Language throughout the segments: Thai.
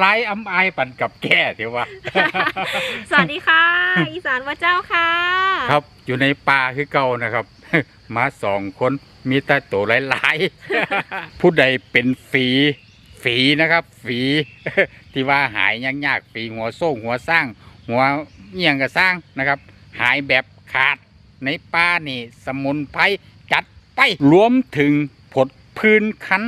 ไล่อำอายปั่นกับแก่เถอะวะ สวัสดีค่ะ อีสานว่าเจ้าค่ะ ครับอยู่ในป่าคือเก่านะครับ มาสองคนมีแต่ตัวหลายๆ ผู้ใดเป็นฝีฝีนะครับ ฝีที่ว่าหายยากๆฝีหัวโซ่งหัวสร้าง หัวเอียงกระสร้างนะครับ หายแบบขาดในป่านี่สมุนไพรจัดไปรวมถึงผดพื้นคัน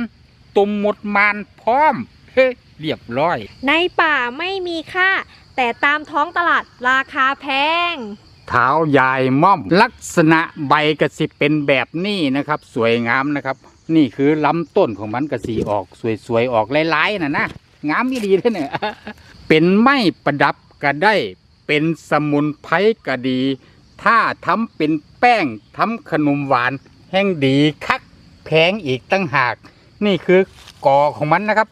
ตุ่มหมดมานพร้อมเฮ้ย เรียบร้อย ในป่าไม่มีค่า แต่ตามท้องตลาดราคาแพง เท้ายายม่อม ลักษณะใบกระสิเป็นแบบนี้นะครับ สวยงามนะครับ นี่คือลำต้นของมันกระสีออกสวยๆออกหลายๆนะนะงามดีเลยเนี่ยเป็นไม้ประดับก็ได้ เป็นสมุนไพรก็ดี ถ้าทำเป็นแป้งทำขนมหวาน แห้งดีคักแพงอีกตั้งหาก นี่คือกอของมันนะครับ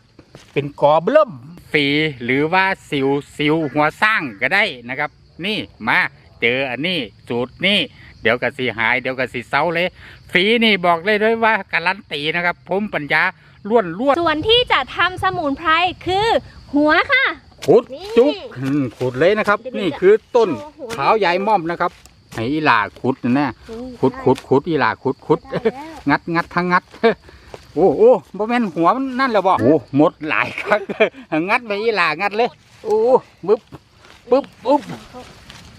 เป็นกอเบิ่มฝีหรือว่าสิวสิวหัวสร้างก็ได้นะครับ นี่มาเจออันนี้สูตรนี่เดี๋ยวก็สิหายเดี๋ยวก็สิเซาเลย ฝีนี่บอกเลยด้วยว่าการันตีนะครับผมปัญญาล้วนล้วนส่วนที่จะทำสมุนไพรคือหัวค่ะขุดนี่จุกอืมขุดเลยนะครับเดี๋ยวนี่จะคือต้นโชว์หัวเท้ายายม่อมนะครับให้อีหลาขุดนะแน่ขุดขุดขุดอีหลาขุดขุด งัดงัดทั้งงัด โอ้โอ้บ่แม่นหัวมันนั่นแล้วบ่โอ้หมดหลายครับงัดไปอีหลางัดเลย โอ้ปึ๊บปึ๊บปึ๊บ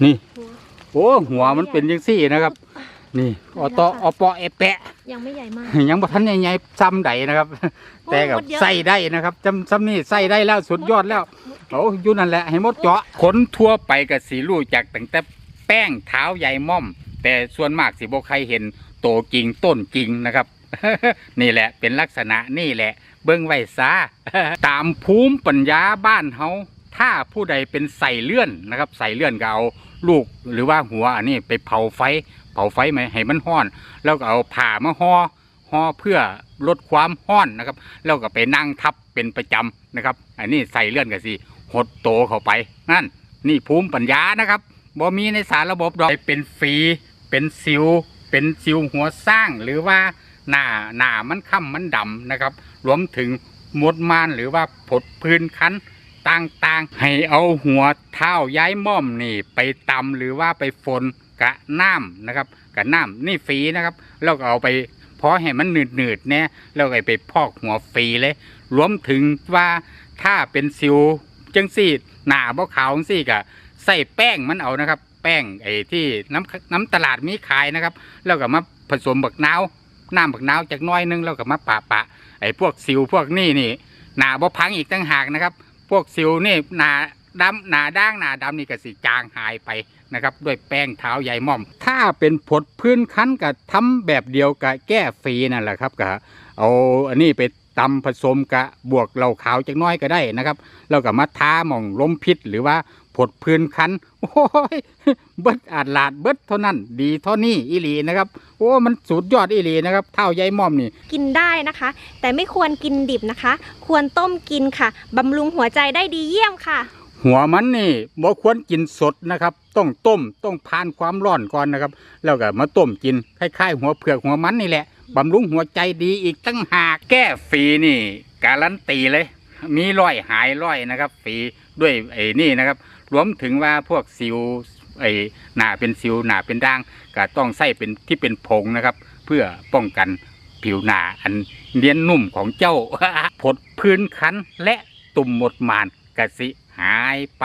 นี่ โอ้หัวมันเป็นจังซี่นะครับ นี่อตอปอเอแปะ ยังไม่ใหญ่มาก ยังบ่ทันใหญ่ๆซ้ำใดนะครับ แต่กับหมดเยอะใส่ได้นะครับจำซ้ำนี่ใส่ได้แล้วสุดยอดแล้วโอ้อยู่นั่นแหละให้หมดเจาะคนทั่วไปกับสีรู้จักตั้งแต่แป้งเท้ายายม่อม แต่ส่วนมากสิบ่ใครเห็นโตจริงต้นจริงนะครับ นี่แหละเป็นลักษณะนี่แหละ เบิ้งไว้ซาตามภูมิปัญญาบ้านเฮาถ้าผู้ใดเป็นใส่เลื่อนนะครับ ใส่เลื่อนก็เอาลูกหรือว่าหัวอันนี้ไปเผาไฟ เผาไฟไหมให้มันห้อน แล้วก็เอาผ่ามาห่อห่อเพื่อลดความห้อนนะครับ แล้วก็ไปนั่งทับเป็นประจำนะครับ อันนี้ใส่เลื่อนกันสิหดโตเข้าไปนั่น นี่ภูมิปัญญานะครับบ่มีในสารระบบดอกเป็นฝีเป็นสิว เป็นสิวหัวสร้างหรือว่า หน้าหน้ามันค่ำมันดำนะครับ รวมถึงมดมานหรือว่าผดพื้นคันต่างๆ ให้เอาหัวเท้าย้ายม่อมนี่ ไปตำหรือว่าไปฝนกะน้ำนะครับกะน้ำนี่ฟีนะครับแล้วก็เอาไปพอให้มันหนืดหนืดๆเนี่ยแล้วก็ไปพอกหัวฟีเลย รวมถึงว่าถ้าเป็นสิวจังซี่หน้าบ่ขาวจังซี่กะใส่แป้งมันเอานะครับ แป้งไอ้ที่น้ำน้ำตลาดมีขายนะครับ แล้วก็มาผสมบักนาว น้ำบักนาวจากน้อยนึงแล้วก็มาปะปะไอ้พวกสิวพวกนี่นี่หนาบ่พังอีกตั้งหากนะครับ พวกสิวนี่หนาดำหนาด่างหนาดำนี่ก็สิจางหายไปนะครับ ด้วยแป้งเท้าใหญ่ม่อม ถ้าเป็นผดพื้นคั้นกับทำแบบเดียวกับแก้ฟรีนั่นแหละครับก็เอาอันนี้ไป ตำผสมกับบวกเหล่าขาวจักน้อยก็ได้นะครับแล้วก็มาทาหม่องลมพิษหรือว่าผดพื้นคันโอ้ยเบิดอาดลาดเบิดเท่านั้น ดีเท่านี้อีหลีนะครับ โอ้ มันสุดยอดอีหลีนะครับเท่าใยม่อมนี่ กินได้นะคะ แต่ไม่ควรกินดิบนะคะ ควรต้มกินค่ะบำรุงหัวใจได้ดีเยี่ยมค่ะ หัวมันนี่บ่ควรกินสดนะครับ ต้องต้มต้องผ่านความร้อนก่อนนะครับ แล้วก็มาต้มกินคล้ายๆ หัวเผือกหัวมันนี่แหละบำรุงหัวใจดีอีกตั้งหากแก้ฟรีนี่ การันตีเลย มีร้อยหายร้อยนะครับฟรีด้วยไอ้นี่นะครับ รวมถึงว่าพวกสิวไอ้หนาเป็นสิวหนาเป็นด่างก็ต้องใส่เป็นที่เป็นผงนะครับ เพื่อป้องกันผิวหนาอันเนียนนุ่มของเจ้าผดพื้นคันและตุ่มหมดมานกะสิ หายไป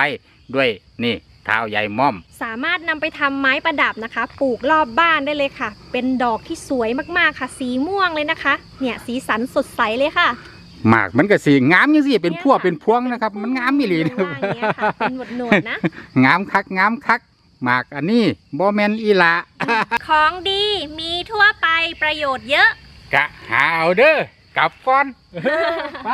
ด้วยนี่เท้าใหญ่ม่อม สามารถนำไปทำไม้ประดับนะคะ ปลูกรอบบ้านได้เลยค่ะ เป็นดอกที่สวยมากๆค่ะ สีม่วงเลยนะคะ เนี่ยสีสันสดใสเลยค่ะหมากมันก็สีงามยังสิเป็นพวกเป็นพวงนะครับ มันงามอีหลีนะข้างล่างเนี่ยค่ะเป็นหนวดหนวดๆนะงามคักงามคักหมากอันนี้บอแมนอีหละของดีมีทั่วไปประโยชน์เยอะ กะหาเอาเด้อกลับก่อนไป